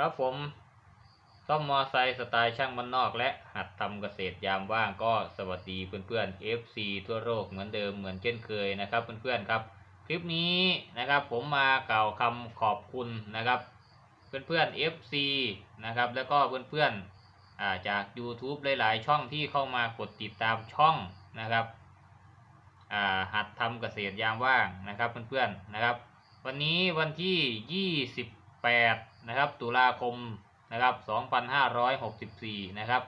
ครับผมซ่อมมอไซค์สไตล์ช่างบ้านนอกและหัดทำเกษตรยามว่างก็สวัสดีเพื่อนๆ FC ทั่วโลกเหมือนเดิมเหมือนเช่นเคยนะครับเพื่อนๆครับ คลิปนี้นะครับผมมากล่าวคำขอบคุณนะครับ เพื่อนๆ FC นะครับแล้วก็เพื่อนๆอ่าจาก YouTube หลายๆ ช่องที่เข้ามากดติดตามช่องนะครับหัดทำเกษตรยามว่างนะครับเพื่อนๆนะครับ วันนี้วันที่ 28 นะครับ ตุลาคมนะครับ 2564 นะครับ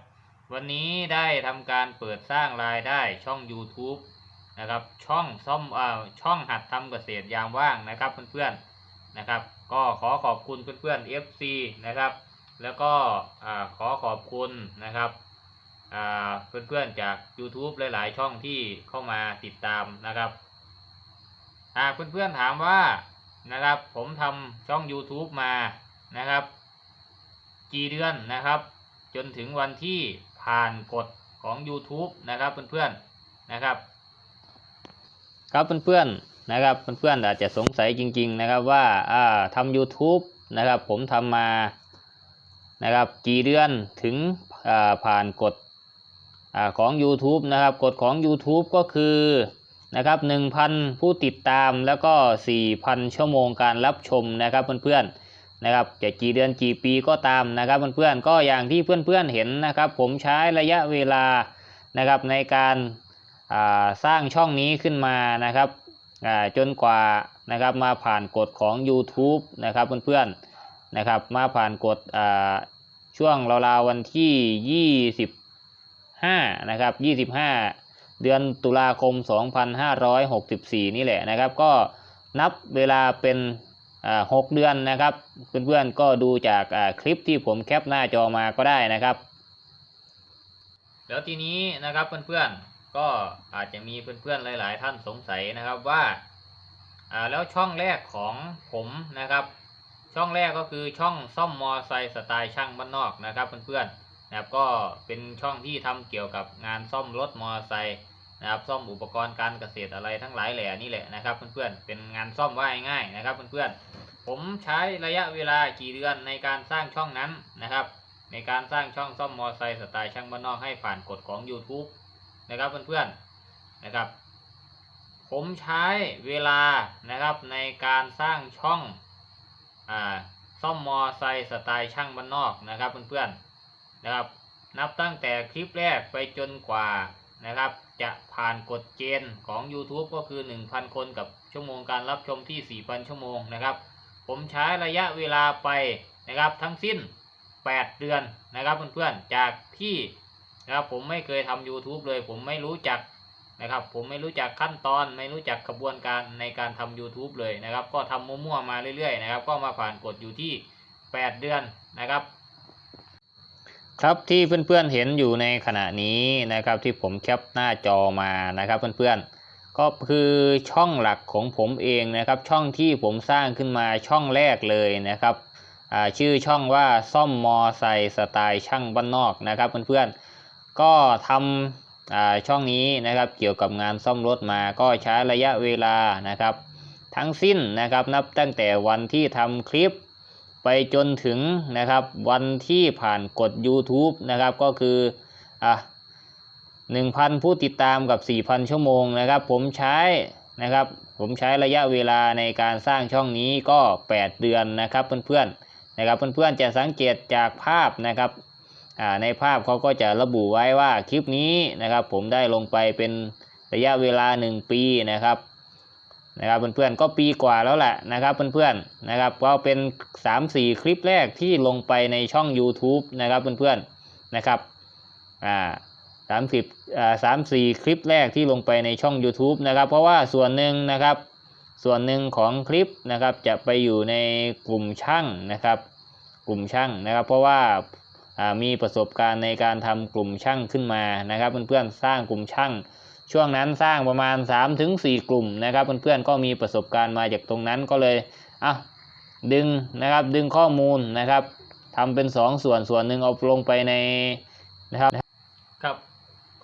วันนี้ได้ทำการเปิดสร้างรายได้ช่อง YouTube นะครับ ช่องซ่อมอ่าช่องหัดทำเกษตรยามว่างนะครับเพื่อนๆนะครับ ก็ขอขอบคุณเพื่อนๆ FC นะครับ แล้วก็อ่าขอขอบคุณนะครับอ่าเพื่อนๆจาก YouTube หลาย ๆ ช่องที่เข้ามาติดตามนะครับหากเพื่อนๆถามว่านะครับผมทำช่อง YouTube มา นะครับ กี่เดือนนะครับ จนถึงวันที่ผ่านกฎของ YouTube นะครับเพื่อนๆนะครับ ครับเพื่อนๆนะครับเพื่อนๆอาจจะสงสัยจริง ๆ นะครับว่าอ่าทำ YouTube นะครับผมทำมานะครับกี่เดือนถึงผ่านกฎอของ YouTube นะครับกฎของ YouTube ก็คือนะครับ1,000 ผู้ติดตามแล้วก็ 4,000 ชั่วโมงการรับชมนะครับเพื่อนๆ นะครับจะกี่เดือนกี่ปีก็ตามนะครับเพื่อนๆก็อย่างที่เพื่อนๆเห็นนะครับ ผมใช้ระยะเวลานะครับในการาสร้างช่องนี้ขึ้นมานะครับจนกว่านะครับมาผ่านกฎของ YouTube นะครับเพื่อนๆนะครับมาผ่านกฎช่วงราวๆวันที่ 25นะครับ25 เดือนตุลาคม 2564 นี่แหละนะครับ ก็นับเวลาเป็น หกเดือนนะครับ เพื่อนๆก็ดูจากคลิปที่ผมแคปหน้าจอมาก็ได้นะครับ แล้วทีนี้นะครับเพื่อนๆก็อาจจะมีเพื่อนๆหลาย ๆ ท่านสงสัยนะครับว่าแล้วช่องแรกของผมนะครับ ช่องแรกก็คือช่องซ่อมมอไซค์สไตล์ช่างบ้านนอกนะครับเพื่อนๆนะครับก็เป็นช่องที่ทำเกี่ยวกับงานซ่อมรถมอไซค์ นะครับซ่อมอุปกรณ์การเกษตรอะไรทั้งหลายแหล่นี่แหละนะครับเพื่อนๆเป็นงานซ่อมว่าง่ายๆนะครับเพื่อนๆผมใช้ระยะเวลากี่เดือนในการสร้างช่องนั้นนะครับ ในการสร้างช่องซ่อมมอไซค์สไตล์ช่างบ้านนอกให้ผ่านกฎของ YouTube นะครับเพื่อนๆนะครับ ผมใช้เวลานะครับในการสร้างช่องอ่าซ่อมมอไซค์สไตล์ช่างบ้านนอกนะครับเพื่อนๆนะครับ นับตั้งแต่คลิปแรกไปจนกว่านะครับ จะผ่านกฎเกณฑ์ของ YouTube ก็คือ 1,000 คนกับชั่วโมงการรับชมที่ 4,000 ชั่วโมงนะครับ ผมใช้ระยะเวลาไปนะครับทั้งสิ้น 8 เดือนนะครับเพื่อนๆ จากที่นะครับผมไม่เคยทำ YouTube เลย ผมไม่รู้จักนะครับ ผมไม่รู้จักขั้นตอน ไม่รู้จักกระบวนการในการทำ YouTube เลยนะครับ ก็ทำมั่วๆมาเรื่อยๆนะครับ ก็มาผ่านกฎอยู่ที่ 8 เดือนนะครับ ครับที่เพื่อนๆเห็นอยู่ในขณะนี้นะครับที่ผมแคปหน้าจอมานะครับเพื่อนๆก็คือช่องหลักของผมเองนะครับช่องที่ผมสร้างขึ้นมาช่องแรกเลยนะครับชื่อช่องว่าซ่อมมอไซค์สไตล์ช่างบ้านนอกนะครับเพื่อนๆก็ทำช่องนี้นะครับเกี่ยวกับงานซ่อมรถมาก็ใช้ระยะเวลานะครับ ทั้งสิ้นนะครับนับตั้งแต่วันที่ทำคลิป ไปจนถึงนะครับวันที่ผ่านกฎ YouTube นะครับก็คืออะ1,000 ผู้ติดตามกับ 4,000 ชั่วโมงนะครับ ผมใช้นะครับ ผมใช้ระยะเวลาในการสร้างช่องนี้ก็ 8 เดือนนะครับเพื่อนๆนะครับเพื่อนๆจะสังเกตจากภาพนะครับในภาพเขาก็จะระบุไว้ว่าคลิปนี้นะครับ ผมได้ลงไปเป็นระยะเวลา 1 ปีนะครับ นะครับเพื่อนๆก็ปีกว่าแล้วแหละนะครับเพื่อนๆนะครับก็เป็น 3-4 คลิปแรกที่ลงไปในช่อง YouTube นะครับเพื่อนๆนะครับอ่าสามสิบอ่าสามสี่คลิปแรกที่ลงไปในช่อง YouTube นะครับ เพราะว่าส่วนหนึ่งนะครับ ส่วนหนึ่งของคลิปนะครับจะไปอยู่ในกลุ่มช่างนะครับ กลุ่มช่างนะครับ เพราะว่าอ่ามีประสบการณ์ในการทำกลุ่มช่างขึ้นมานะครับ เพื่อนๆสร้างกลุ่มช่าง ช่วงนั้นสร้างประมาณ 3-4ถึงกลุ่มนะครับ เพื่อนๆก็มีประสบการณ์มาจากตรงนั้นก็เลยอะดึงนะครับดึงข้อมูลนะครับทำเป็น 2 ส่วนส่วนหนึ่งเอาลงไปในนะครับครับ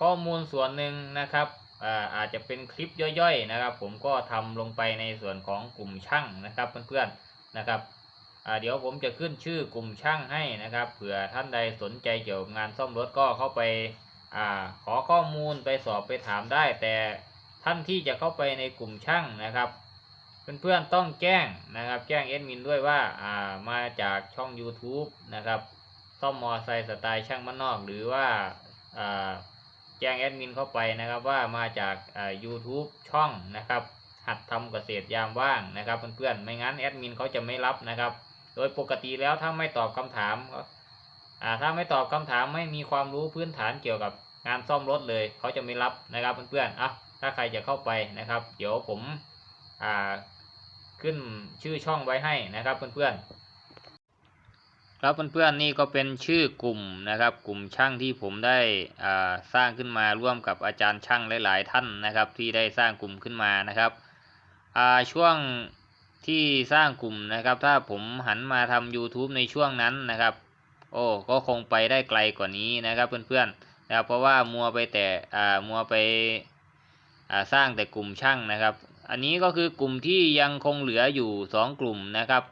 ข้อมูลส่วนหนึ่งนะครับอ่าอาจจะเป็นคลิปย่อยๆนะครับ ผมก็ทำลงไปในส่วนของกลุ่มช่างนะครับเพื่อนๆนะครับอ่าเดี๋ยวผมจะขึ้นชื่อกลุ่มช่างให้นะครับเผื่อท่านใดสนใจเกี่ยวกับงานซ่อมรถก็เข้าไป อ่าขอข้อมูลไปสอบไปถามได้ แต่ท่านที่จะเข้าไปในกลุ่มช่างนะครับ เพื่อนๆต้องแจ้งนะครับ แจ้งเอดมินด้วยว่าอ่ามาจากช่อง YouTube นะครับซ่อมมอไซค์สไตล์ช่างบ้านนอก หรือว่าอ่าแจ้งแอดมินเข้าไปนะครับว่ามาจากอ่า YouTube ช่องนะครับ หัดทำเกษตรยามว่างนะครับเพื่อนๆไม่งั้นแอดมินเขาจะไม่รับนะครับ โดยปกติแล้วถ้าไม่ตอบคำถามอ่าถ้าไม่ตอบคำถามไม่มีความรู้พื้นฐานเกี่ยวกับ งานซ่อมรถเลยเขาจะไม่รับนะครับเพื่อนๆอะถ้าใครจะเข้าไปนะครับ เดี๋ยวผมอ่าขึ้นชื่อช่องไว้ให้นะครับเพื่อนๆครับเพื่อนๆนี่ก็เป็นชื่อกลุ่มนะครับ กลุ่มช่างที่ผมได้อ่าสร้างขึ้นมาร่วมกับอาจารย์ช่างหลาย ๆ ท่านนะครับ ที่ได้สร้างกลุ่มขึ้นมานะครับอ่าช่วงที่สร้างกลุ่มนะครับ ถ้าผมหันมาทำ YouTube ในช่วงนั้นนะครับ โอ้ก็คงไปได้ไกลกว่านี้นะครับเพื่อนๆ นะครับเพราะว่ามัวไปแต่อ่ามัวไปอ่าสร้างแต่กลุ่มช่างนะครับ อันนี้ก็คือกลุ่มที่ยังคงเหลืออยู่สองกลุ่มนะครับ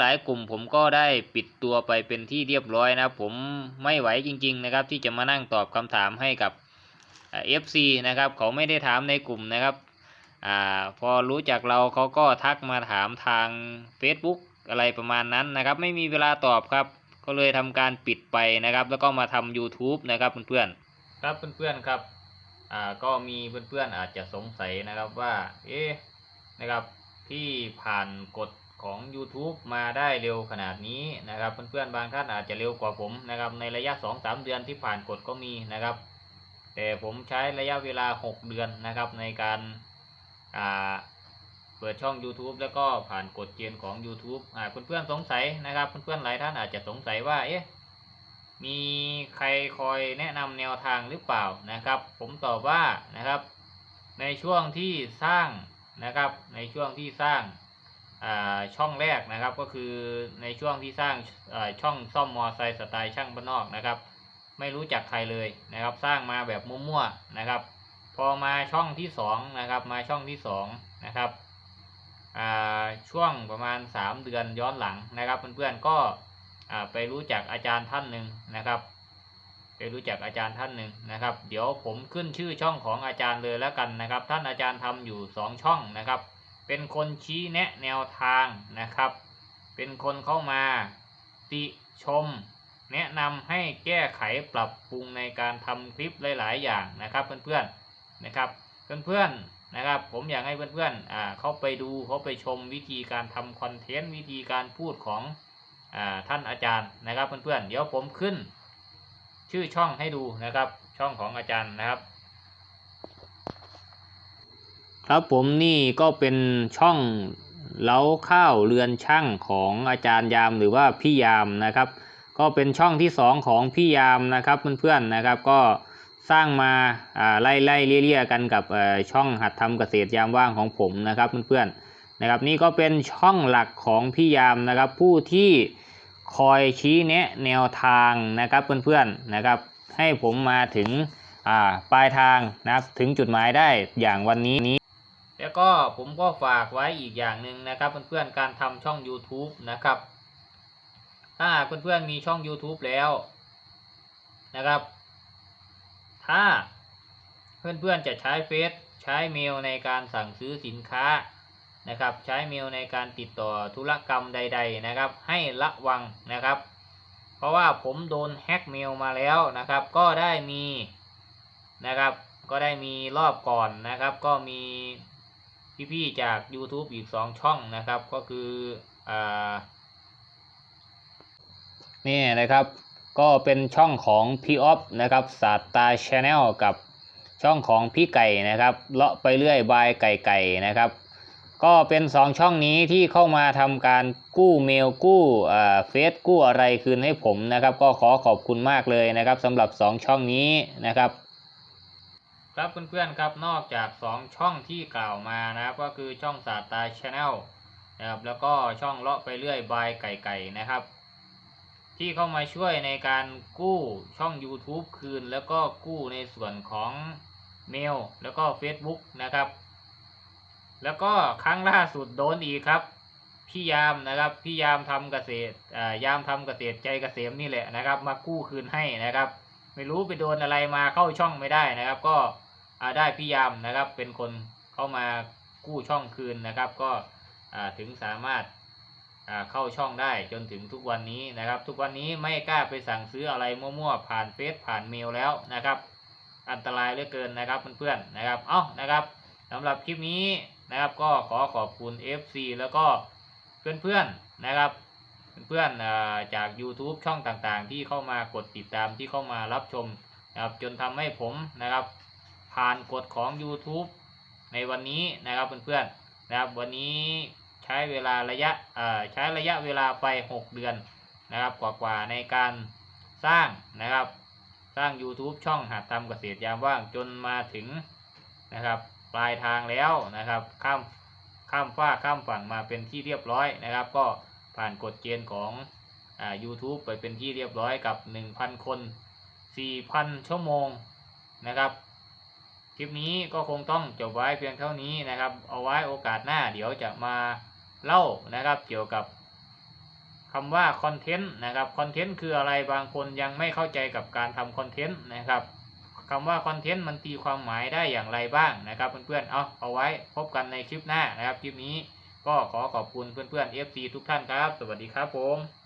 หลายๆกลุ่มผมก็ได้ปิดตัวไปเป็นที่เรียบร้อยนะครับผมไม่ไหวจริง ๆ นะครับ ที่จะมานั่งตอบคำถามให้กับเอฟซีนะครับเขาไม่ได้ถามในกลุ่มนะครับอ่าพอรู้จักเราเขาก็ทักมาถามทาง Facebook อะไรประมาณนั้นนะครับ ไม่มีเวลาตอบครับ ก็เลยทำการปิดไปนะครับ แล้วก็มาทำ YouTube นะครับเพื่อนๆครับเพื่อนๆครับอ่าก็มีเพื่อนๆอาจจะสงสัยนะครับว่าเอ๊ะนะครับที่ผ่านกฎของ YouTube มาได้เร็วขนาดนี้นะครับ เพื่อนๆบางท่านอาจจะเร็วกว่าผมนะครับในระยะ 2-3 เดือนที่ผ่านกฎก็มีนะครับ แต่ผมใช้ระยะเวลา 6 เดือนนะครับในการอ่า เปิดช่อง YouTube แล้วก็ผ่านกฎเกณฑ์ของ YouTube อ่าเพื่อนๆสงสัยนะครับเพื่อนๆหลายท่านอาจจะสงสัยว่าเอ๊ะมีใครคอยแนะนำแนวทางหรือเปล่านะครับ ผมตอบว่านะครับ ในช่วงที่สร้างนะครับ ในช่วงที่สร้างช่องแรกนะครับก็คือในช่วงที่สร้างช่องซ่อมมอไซค์สไตล์ช่างบ้านนอกนะครับ ไม่รู้จักใครเลยนะครับ สร้างมาแบบมั่วๆนะครับ พอมาช่องที่สองนะครับมาช่องที่สองนะครับ ช่วงประมาณสามเดือนย้อนหลังนะครับ เพื่อนๆก็ไปรู้จักอาจารย์ท่านหนึ่งนะครับ ไปรู้จักอาจารย์ท่านหนึ่งนะครับ เดี๋ยวผมขึ้นชื่อช่องของอาจารย์เลยแล้วกันนะครับ ท่านอาจารย์ทำอยู่สองช่องนะครับ เป็นคนชี้แนะแนวทางนะครับ เป็นคนเข้ามาติชม แนะนำให้แก้ไขปรับปรุงในการทำคลิปหลาย ๆ อย่างนะครับ เพื่อนๆนะครับ เพื่อนๆ นะครับ ผมอยากให้เพื่อนๆอ่าเขาไปดูเขาไปชมวิธีการทำคอนเทนต์วิธีการพูดของอ่าท่านอาจารย์นะครับเพื่อนๆเดี๋ยวผมขึ้น ชื่อช่องให้ดูนะครับ ช่องของอาจารย์นะครับ ครับผมนี่ก็เป็นช่องเล้าข้าวเรือนช่างของอาจารย์ยามหรือว่าพี่ยามนะครับ ก็เป็นช่องที่สองของพี่ยามนะครับเพื่อนๆนะครับก็ สร้างมาไล่ไล่เลี่ยๆกันกับช่องหัดทำเกษตรยามว่างของผมนะครับเพื่อนๆนะครับนี่ก็เป็นช่องหลักของพี่ยามนะครับ ผู้ที่คอยชี้แนะแนวทางนะครับเพื่อนๆนะครับ ให้ผมมาถึงปลายทางนะครับถึงจุดหมายได้อย่างวันนี้นี้ แล้วก็ผมก็ฝากไว้อีกอย่างหนึ่งนะครับเพื่อนๆการทำช่อง YouTube นะครับถ้าเพื่อนๆมีช่อง YouTube แล้วนะครับ ถ้าเพื่อนๆจะใช้เฟซใช้เมลในการสั่งซื้อสินค้านะครับ ใช้เมลในการติดต่อธุรกรรมใด ๆนะครับ ให้ระวังนะครับ เพราะว่าผมโดนแฮ็กเมลมาแล้วนะครับ ก็ได้มีนะครับ ก็ได้มีรอบก่อนนะครับ ก็มีพี่ๆจาก YouTube อีก 2 ช่องนะครับ ก็คืออ่านี่นะครับ ก็เป็นช่องของพี่ออฟนะครับศาสตาชาแนลกับช่องของพี่ไก่นะครับเลาะไปเรื่อยบายไก่ไก่นะครับ ก็เป็น2ช่องนี้ที่เข้ามาทำการกู้เมลกู้อ่าเฟซกู้อะไรคืนให้ผมนะครับ ก็ขอขอบคุณมากเลยนะครับสำหรับ2ช่องนี้นะครับ ครับเพื่อนๆครับนอกจาก2ช่องที่กล่าวมานะครับ ก็คือช่องศาสตาชาแนลนะครับแล้วก็ช่องเลาะไปเรื่อยบายไก่ไก่นะครับ ที่เข้ามาช่วยในการกู้ช่อง YouTube คืน แล้วก็กู้ในส่วนของเมล แล้วก็ Facebook นะครับ แล้วก็ครั้งล่าสุดโดนอีกครับ พี่ยามนะครับพี่ยามทำเกษตรอ่ายามทำเกษตรใจเกษมนี่แหละนะครับ มากู้คืนให้นะครับ ไม่รู้ไปโดนอะไรมาเข้าช่องไม่ได้นะครับ ก็ได้พี่ยามนะครับเป็นคนเข้ามากู้ช่องคืนนะครับ ก็ถึงสามารถ เข้าช่องได้จนถึงทุกวันนี้นะครับ ทุกวันนี้ไม่กล้าไปสั่งซื้ออะไรมั่วๆผ่านเฟซผ่านเมลแล้วนะครับ อันตรายเหลือเกินนะครับเพื่อนๆนะครับเอ้านะครับสำหรับคลิปนี้นะครับก็ขอขอบคุณ FC แล้วก็เพื่อนๆนะครับเพื่อนๆอ่าจาก YouTube ช่องต่างๆ ที่เข้ามากดติดตามที่เข้ามารับชมนะครับจนทำให้ผมนะครับ ผ่านกฎของ YouTube ในวันนี้นะครับเพื่อนๆนะครับวันนี้ ใช้เวลาระยะใช้ระยะเวลาไป 6 เดือนนะครับกว่าๆในการสร้างนะครับ สร้าง YouTube ช่องหัดทำเกษตรยามว่างจนมาถึงนะครับ ปลายทางแล้วนะครับข้ามข้ามฟ้าข้ามฝั่งมาเป็นที่เรียบร้อยนะครับ ก็ผ่านกฎเกณฑ์ของอ่า YouTube ไปเป็นที่เรียบร้อยกับ 1,000 คน 4,000 ชั่วโมงนะครับ คลิปนี้ก็คงต้องจบไว้เพียงเท่านี้นะครับ เอาไว้โอกาสหน้าเดี๋ยวจะมา เล่านะครับเกี่ยวกับคำว่าคอนเทนต์นะครับคอนเทนต์คืออะไรบางคนยังไม่เข้าใจกับการทำคอนเทนต์นะครับคำว่าคอนเทนต์มันตีความหมายได้อย่างไรบ้างนะครับเพื่อนๆเอาเอาไว้พบกันในคลิปหน้านะครับคลิปนี้ก็ขอขอบคุณเพื่อนๆ FC ทุกท่านครับ สวัสดีครับผม